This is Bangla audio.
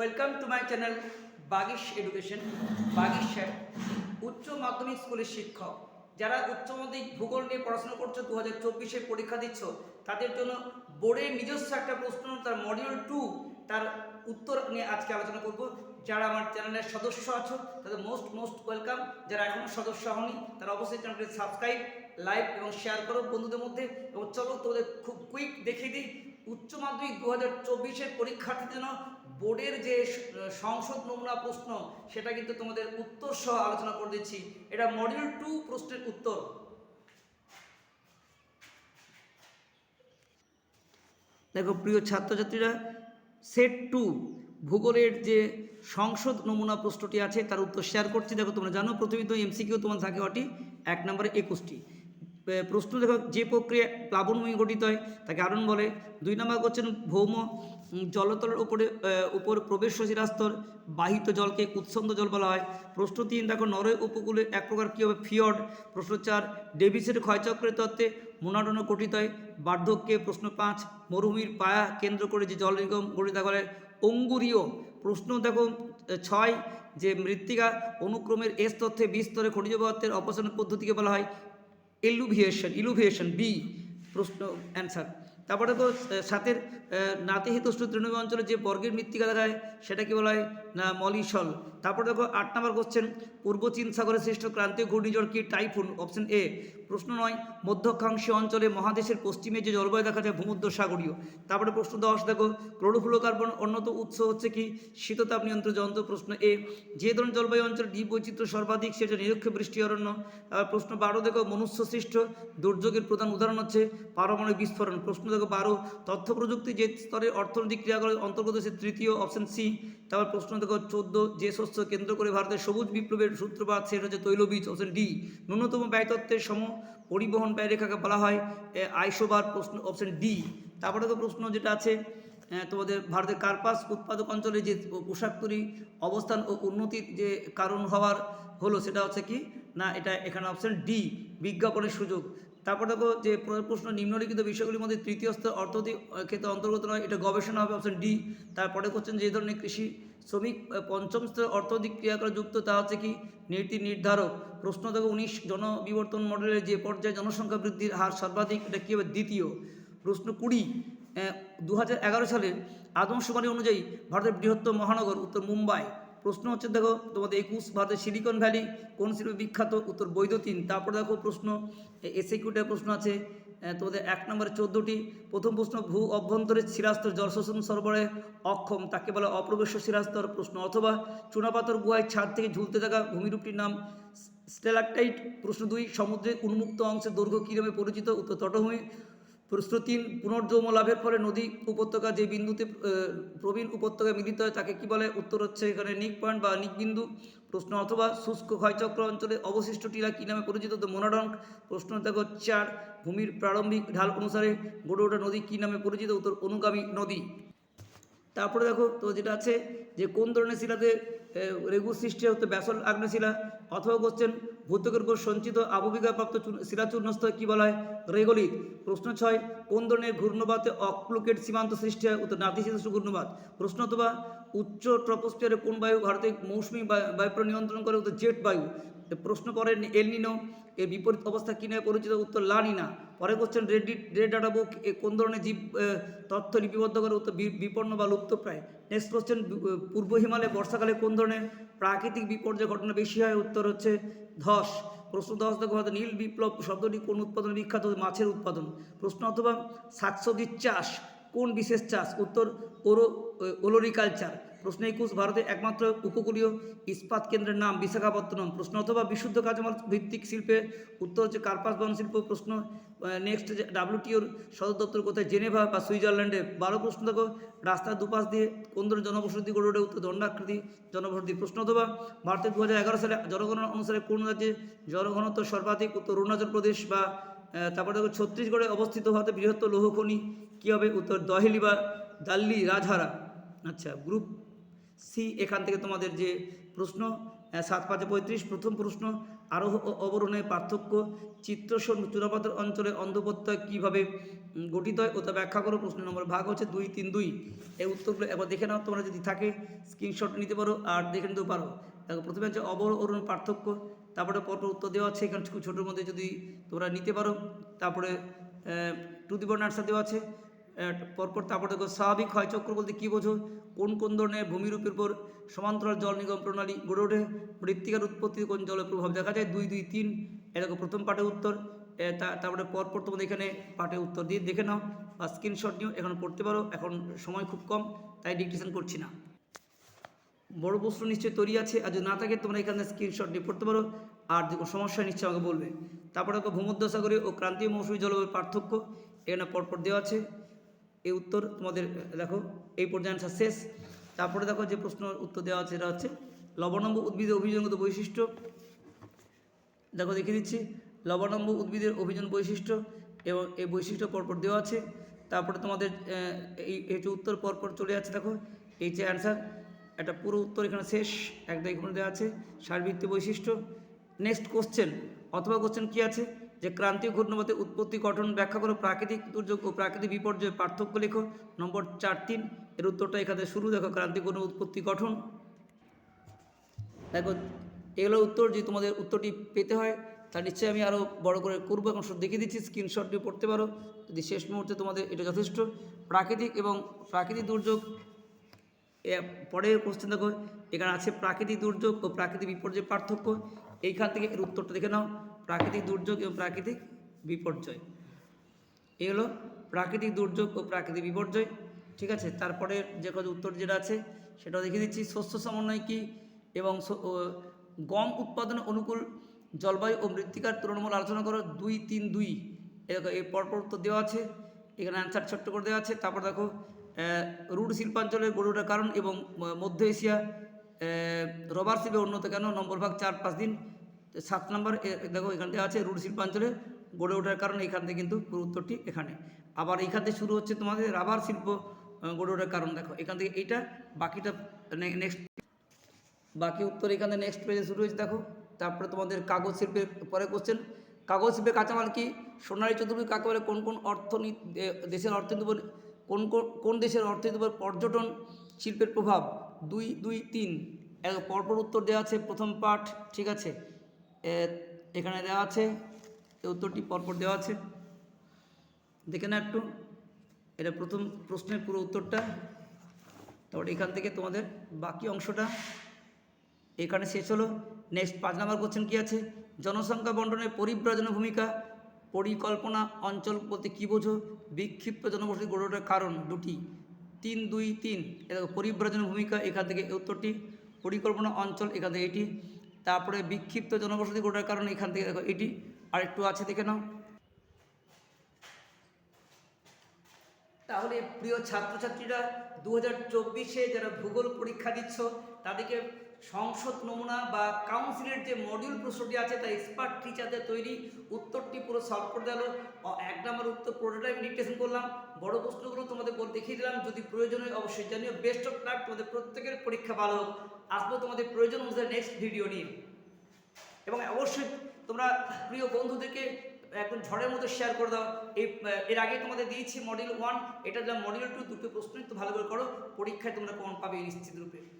Welcome to my channel Bagish education Bagish sir উচ্চ মাধ্যমিক স্কুলের শিক্ষক। যারা উচ্চ মাধ্যমিক ভূগোল নিয়ে পড়াশোনা করছ দু হাজার চব্বিশে পরীক্ষা দিচ্ছ, তাদের জন্য বোর্ডের নিজস্ব একটা প্রশ্ন, তার মডিউল টু তার উত্তর নিয়ে আজকে আলোচনা করব। যারা আমার চ্যানেলের সদস্য আছো, তাদের মোস্ট মোস্ট ওয়েলকাম যারা এখনও সদস্য হয়নি তারা অবশ্যই চ্যানেলটি সাবস্ক্রাইব লাইক এবং শেয়ার করো বন্ধুদের মধ্যে। এবং চলো তোদের খুব কুইক দেখিয়ে দিই, উচ্চ মাধ্যমিক দু হাজার চব্বিশের পরীক্ষার্থীদের জন্য বোর্ডের যে সংসদ নমুনা প্রশ্ন, সেটা কিন্তু তোমাদের উত্তর সহ আলোচনা করে দিচ্ছি। এটা মডিউল টু প্রশ্নের উত্তর। দেখো, প্রিয় ছাত্রছাত্রীরা সেট টু ভূগোলের যে সংসদ নমুনা প্রশ্নটি আছে, তার উত্তর শেয়ার করছি। দেখো, তোমরা জানো তো এমসিকিউ তোমার থাকে ওটি এক নম্বরে একুশটি। প্রশ্ন দেখো, যে প্রক্রিয়া প্লাবনভূমি গঠিত হয়, তাকে আরণ বলে। দুই নম্বর করছেন ভৌম জলতলের উপরে উপর প্রবেশ শিরাস্তর বাহিত জলকে উৎসন্দ জল বলা হয়। প্রশ্ন তিন, দেখো নরওয়ে উপকূলে এক প্রকার কী হবে? ফিয়ড প্রশ্ন চার, ডেভিসের ক্ষয়চক্রের তত্ত্বে মোনাডন গঠিত হয়। বার্ধক্যে প্রশ্ন পাঁচ, মরুভূমির পায়া কেন্দ্র করে যে জল নিগম গঠিত করে অঙ্গুরীয়। প্রশ্ন দেখো ছয়, যে মৃত্তিকা অনুক্রমের এস তথ্যে বিশ স্তরে খনিজ পদার্থের অপসারণ পদ্ধতিকে বলা হয়। ইলুভিয়েশন ইলুভিয়েশন বি প্রশ্ন, অ্যান্সার। তারপরে তো সাথের নাতিহিতষ্ণ তৃণমূল অঞ্চলে যে বর্গের মৃত্তিকা দেখা সেটা কি বলা হয়? না মলিসল তারপরে দেখো আট নম্বর কোশ্চেন পূর্ব চীন সাগরে সৃষ্ট ক্রান্তীয় ঘূর্ণিঝড় কি টাইফুন? অপশন এ প্রশ্ন নয় মধ্যক্ষাংশীয় অঞ্চলে মহাদেশের পশ্চিমে যে জলবায়ু দেখা যায় ভূমধ্য সাগরীয়। তারপরে প্রশ্ন দশ, দেখো ক্লোরোফ্লোকার্বন অন্যতম উৎস হচ্ছে কি? শীততাপ নিয়ন্ত্রণ যন্ত্র, প্রশ্ন এ যে ধরনের জলবায়ু অঞ্চলে দ্বীপ বৈচিত্র্য সর্বাধিক, সেটা নিরক্ষ বৃষ্টি অরণ্য। প্রশ্ন বারো, দেখো মনুষ্য সৃষ্ট দুর্যোগের প্রধান উদাহরণ হচ্ছে পারমাণবিক বিস্ফোরণ। প্রশ্ন দেখো বারো, তথ্য প্রযুক্তি যে স্তরে অর্থনৈতিক ক্রিয়াকলাপ অন্তর্গত হচ্ছে তৃতীয় অপশন সি তারপর প্রশ্ন দেখো চোদ্দ, যে শস্য কেন্দ্র করে ভারতের সবুজ বিপ্লবের সূত্রপাত, সেটা হচ্ছে তৈলবীজ অপশন ডি ন্যূনতম ব্যয়তত্ত্বের সম পরিবহন ব্যয়রেখাকে বলা হয় আইসোবার প্রশ্ন অপশন ডি তারপরে তো প্রশ্ন যেটা আছে তোমাদের ভারতের কার্পাস উৎপাদক অঞ্চলে যে পোশাক তৈরি অবস্থান ও উন্নতির যে কারণ হওয়ার হলো, সেটা হচ্ছে কি? না, এটা এখানে অপশন ডি বিজ্ঞাপনের সুযোগ। তারপর দেখো যে প্র- প্রশ্ন, নিম্নলিখিত বিষয়গুলির মধ্যে তৃতীয় স্তর অর্থনৈতিক ক্ষেত্রে অন্তর্গত নয়, এটা গবেষণা হবে অপশন ডি তারপরে কোশ্চেন যে ধরনের কৃষি, শ্রমিক পঞ্চম স্তর অর্থনৈতিক ক্রিয়াকলাপ যুক্ত, তা হচ্ছে কি? নীতি নির্ধারক। প্রশ্ন দেখো, উনিশ, জনবিবর্তন মডেলের যে পর্যায়ে জনসংখ্যা বৃদ্ধির হার সর্বাধিক, এটা কী হবে? দ্বিতীয়। প্রশ্ন কুড়ি দু সালের আদমশুমারি অনুযায়ী ভারতের বৃহত্তম মহানগর, উত্তর মুম্বাই। প্রশ্ন হচ্ছে, দেখো, তোমাদের একুশ ভারতের সিলিকন ভ্যালি, কোন শিল্পে বিখ্যাত? উত্তর বৈদ্যুতিন। তারপর দেখো প্রশ্ন এসিকিউটিভ প্রশ্ন আছে তোমাদের এক নম্বরে চোদ্দোটি। প্রথম প্রশ্ন, ভূ অভ্যন্তরের শিরাস্তর জল শোষণ সরবরাহে অক্ষম, তাকে বলে অপ্রবেশ্য শিরাস্তর প্রশ্ন। অথবা চুনাপাথর গুহায় ছাদ থেকে ঝুলতে থাকা ভূমিরূপটির নাম স্টেলাকটাইট। প্রশ্ন দুই, সমুদ্রের উন্মুক্ত অংশের দৈর্ঘ্য কী নামে পরিচিত? উত্তর তটভূমি। প্রশ্ন তিন পুনর্জন্ম লাভের ফলে নদী উপত্যকা যে বিন্দুতে প্রবীণ উপত্যকা মিলিত হয়, তাকে কি বলে? উত্তর হচ্ছে এখানে নিক পয়েন্ট বা নিক বিন্দু। প্রশ্ন, অথবা শুষ্ক ক্ষয়চক্র অঞ্চলে অবশিষ্ট টিলা কী নামে পরিচিত? তো মোনাডঙ্ক। প্রশ্ন, দেখো, চার। ভূমির প্রারম্ভিক ঢাল অনুসারে ওঠা নদী কী নামে পরিচিত? উত্তর, অনুগামী নদী। তারপরে দেখো, তো যেটা আছে যে কোন ধরনের শিলাতে রেগু সৃষ্টি হতো ব্যাসল আগ্নেশিলা অথবা করছেন ভূতকের উপর সঞ্চিত আববিকাপ্রাপ্ত চূর্ণ- শিলাচূর্ণস্থ কী বলা হয়? রেগলিত প্রশ্ন ছয়, কোন ধরনের ঘূর্ণবাতে অক্লুকেট সীমান্ত সৃষ্টি হয়? উত্তর, নাতিশীতোষ্ণ ঘূর্ণবাত প্রশ্ন অথবা উচ্চ ট্রপোস্টিয়ারে কোন বায়ু ভারতে মৌসুমি বায়ু- বায়ুপ্রবাহ নিয়ন্ত্রণ করে? উত্তর, জেট বায়ু। প্রশ্ন করেন এলনিনো এর বিপরীত অবস্থা কী নামে পরিচিত? উত্তর লানিনা পরে question red red data book কোন ধরনের জীব তথ্য লিপিবদ্ধ করে উত্তর বিপন্ন বা লুপ্ত প্রায়? নেক্সট কোশ্চেন পূর্ব হিমালয়ে বর্ষাকালে কোন ধরনের প্রাকৃতিক বিপর্যয় ঘটনা বেশি হয়? উত্তর হচ্ছে, ধস। প্রশ্ন দশ হয়তো নীল বিপ্লব শব্দটি কোন উৎপাদন বিখ্যাত? মাছের উৎপাদন। প্রশ্ন, অথবা শাকসবজির চাষ, কোন বিশেষ চাষ? উত্তর, ওরো ওলোরিকালচার। প্রশ্ন একুশ ভারতের একমাত্র উপকূলীয় ইস্পাত কেন্দ্রের নাম বিশাখাপত্তনম। প্রশ্ন অথবা বিশুদ্ধ কাঁচামাল ভিত্তিক শিল্পে উত্তর হচ্ছে কার্পাস বন শিল্প প্রশ্ন নেক্সট ডাব্লিউটিওর সদর দপ্তর কোথায়? জেনেভা বা সুইজারল্যান্ডে। বারো প্রশ্ন দেখো, রাস্তার দুপাশ দিয়ে কোন ধরনের জনবসতি গড়ে ওঠে উত্তর, দণ্ডাকৃতি জনবসতি। প্রশ্ন অথবা ভারতের দু হাজার এগারো সালে জনগণনা অনুসারে কোন রাজ্যে জনঘনত্ব সর্বাধিক উত্তর, অরুণাচল প্রদেশ বা তারপরে দেখো ছত্তিশগড়ে অবস্থিত ভারতের বৃহত্তর লৌহ খনি কী হবে? উত্তর, দহেলি বা দাল্লি, রাজহারা। আচ্ছা গ্রুপ সি, এখান থেকে তোমাদের যে প্রশ্ন সাত পাঁচে পঁয়ত্রিশ, প্রথম প্রশ্ন, আরোহ ও অবরোহণের পার্থক্য, চিত্রসন চূড়াপাতের অঞ্চলে অন্ধপ্রত্যয় কীভাবে গঠিত হয়, ওটা ব্যাখ্যা করো, প্রশ্ন নম্বর ভাগ হচ্ছে দুই, তিন, দুই। এই উত্তরগুলো একবার দেখে নাও, তোমরা যদি থাকে স্ক্রিনশট নিতে পারো আর দেখে নিতেও পারো। দেখো, প্রথমে হচ্ছে অবরোহণ পার্থক্য, তারপরে পরপর উত্তর দেওয়া আছে, এখানে ছোটোর মধ্যে যদি তোমরা নিতে পারো, তারপরে টু দি আনসার দেওয়া আছে। পরপর তারপরে দেখো স্বাভাবিক ক্ষয়চক্র বলতে কী বোঝো? কোন কোন ধরনের ভূমিরূপের উপর সমান্তরাল জল নিগম প্রণালী গড়ে ওঠে? মৃত্তিকার উৎপত্তি কোন জলের প্রভাব দেখা যায়? দুই দুই, তিন। এরকম প্রথম পাঠের উত্তর। তারপরে পরপর তোমাদের এখানে পাঠের উত্তর দিয়ে দেখে নাও। বা স্ক্রিনশট নিও, এখন পড়তে পারো। এখন সময় খুব কম, তাই ডিকটেশন করছি না। বড় প্রশ্ন নিশ্চয়ই তৈরি আছে। আর যদি না থাকে, তোমরা এখানে স্ক্রিনশট নিয়ে পড়তে পারো। আর যে সমস্যা নিশ্চয়ই আমাকে বলবে। তারপরে দেখো ভূমধ্যসাগরে ও ক্রান্তীয় মৌসুমী জলবায়ুর পার্থক্য। এখানে পরপর দেওয়া আছে। এই উত্তর তোমাদের, দেখো, এই পর্যায়ে answer শেষ। তারপরে দেখো যে প্রশ্ন উত্তর দেওয়া আছে এটা হচ্ছে, লবণম্ব উদ্ভিদের অভিযোগত বৈশিষ্ট্য। দেখো, দেখিয়ে দিচ্ছি, লবণম্ব উদ্ভিদের অভিযোজন বৈশিষ্ট্য এবং এই বৈশিষ্ট্য পরপর দেওয়া আছে। তারপরে তোমাদের এই হচ্ছে উত্তর পরপর চলে যাচ্ছে, দেখো, এই যে অ্যান্সার একটা পুরো উত্তর এখানে শেষ একদম এখানে দেওয়া আছে সারভিত্তিক বৈশিষ্ট্য। নেক্সট কোশ্চেন অথবা কোশ্চেন কি আছে? যে ক্রান্তীয় ঘূর্ণবাতের উৎপত্তি গঠন ব্যাখ্যা করো, প্রাকৃতিক দুর্যোগ ও প্রাকৃতিক বিপর্যয়ের পার্থক্য লেখো। নম্বর চার, তিন, এর উত্তরটা এখানে শুরু, দেখো ক্রান্তীয় ঘূর্ণ উৎপত্তি গঠন। দেখো, এগুলো উত্তর যদি তোমাদের উত্তরটি পেতে হয় তা নিশ্চয়ই আমি আরও বড় করে করব এখন দেখিয়ে দিচ্ছি স্ক্রিনশট দিয়ে পড়তে পারো। যদি শেষ মুহূর্তে তোমাদের এটা যথেষ্ট। প্রাকৃতিক এবং প্রাকৃতিক দুর্যোগ পরের কোশ্চেন দেখো, এখানে আছে প্রাকৃতিক দুর্যোগ ও প্রাকৃতিক বিপর্যয়ের পার্থক্য। এইখান থেকে এর উত্তরটা দেখে নাও। প্রাকৃতিক দুর্যোগ এবং প্রাকৃতিক বিপর্যয়। এই হলো প্রাকৃতিক দুর্যোগ ও প্রাকৃতিক বিপর্যয়। ঠিক আছে? তারপরে যে কত উত্তর যেটা আছে, সেটাও দেখে দিচ্ছি। শস্য সমন্বয় কী? এবং গম উৎপাদনে অনুকূল জলবায়ু ও মৃত্তিকার তুলনামূলক আলোচনা করো। দুই, তিন, দুই। এরকম এই পরপর উত্তর দেওয়া আছে। এখানে অ্যান্সার ছোট্ট করে দেওয়া আছে। তারপর দেখো রুট শিল্পাঞ্চলের গড়ে ওঠার কারণ এবং মধ্য এশিয়া রবার শিল্পে উন্নত কেন? নম্বর ভাগ চার, পাঁচ দিন, সাত নম্বর দেখো এখান থেকে আছে রুট শিল্পাঞ্চলে গড়ে ওঠার কারণ এখান থেকে কিন্তু উত্তরটি এখানে। আবার এখান থেকে শুরু হচ্ছে তোমাদের রাবার শিল্প গড়ে ওঠার কারণ, দেখো। এখান থেকে এইটা, বাকিটা নেক্সট বাকি উত্তর এখানে নেক্সট পেজে শুরু হয়েছে, দেখো। তারপরে তোমাদের কাগজ শিল্পের পরে কোশ্চেন কাগজ শিল্পের কাঁচামাল কি? সোনালী চতুর্থী কাকে বলে? কোন কোন অর্থনীতি দেশের অর্থনীতির উপর, কোন কোন কোন দেশের অর্থনীতির উপর পর্যটন শিল্পের প্রভাব? দুই দুই, তিন। পরপর উত্তর দেওয়া আছে প্রথম পাঠ, ঠিক আছে? এখানে দেওয়া আছে উত্তরটি পরপর দেওয়া আছে। দেখে না একটু, এটা প্রথম প্রশ্নের পুরো উত্তরটা। তারপর এখান থেকে তোমাদের বাকি অংশটা। এখানে শেষ হলো। নেক্সট পাঁচ নম্বর কোশ্চেন কী আছে? জনসংখ্যা বন্টনের পরিব্রাজনের ভূমিকা, পরিকল্পনা, অঞ্চল বলতে কী বোঝো? বিক্ষিপ্ত জনবসতি গড়ে কারণ দুটি। তিন দুই তিন এটা পরিব্রাজন ভূমিকা এখান থেকে উত্তরটি, পরিকল্পনা অঞ্চল এখান থেকে এটি, তারপরে বিক্ষিপ্ত জনবসতি গোটার কারণে এখান থেকে দেখো এটি আর একটু আছে দেখে নাও। তাহলে প্রিয় ছাত্রছাত্রীরা দু হাজার চব্বিশে যারা ভূগোল পরীক্ষা দিচ্ছ, তাদেরকে সংসদ নমুনা বা কাউন্সিলের যে মডিউল প্রশ্নটি আছে তা এক্সপার্ট টিচারদের তৈরি উত্তরটি পুরো সলভ করে অ- এক নম্বর উত্তর পুরোটাই আমি ডিকটেশন করলাম। বড় প্রশ্নগুলো তোমাদের দেখিয়ে দিলাম। যদি প্রয়োজন হয় অবশ্যই জানিও। বেস্ট অফ লাক তোমাদের প্রত্যেকের পরীক্ষা ভালো হোক। আসব তোমাদের প্রয়োজন অনুসারে নেক্সট ভিডিও নিয়ে। এবং অবশ্যই তোমরা প্রিয় বন্ধুদেরকে একদম ঝড়ের মতো শেয়ার করে দাও। এই, এর আগে তোমাদের দিয়েছি মডিউল ওয়ান এটা দিলাম মডিউল টু দুটো প্রশ্ন একটু ভালো করে করো। পরীক্ষায় তোমরা কমন পাবে নিশ্চিত রূপে।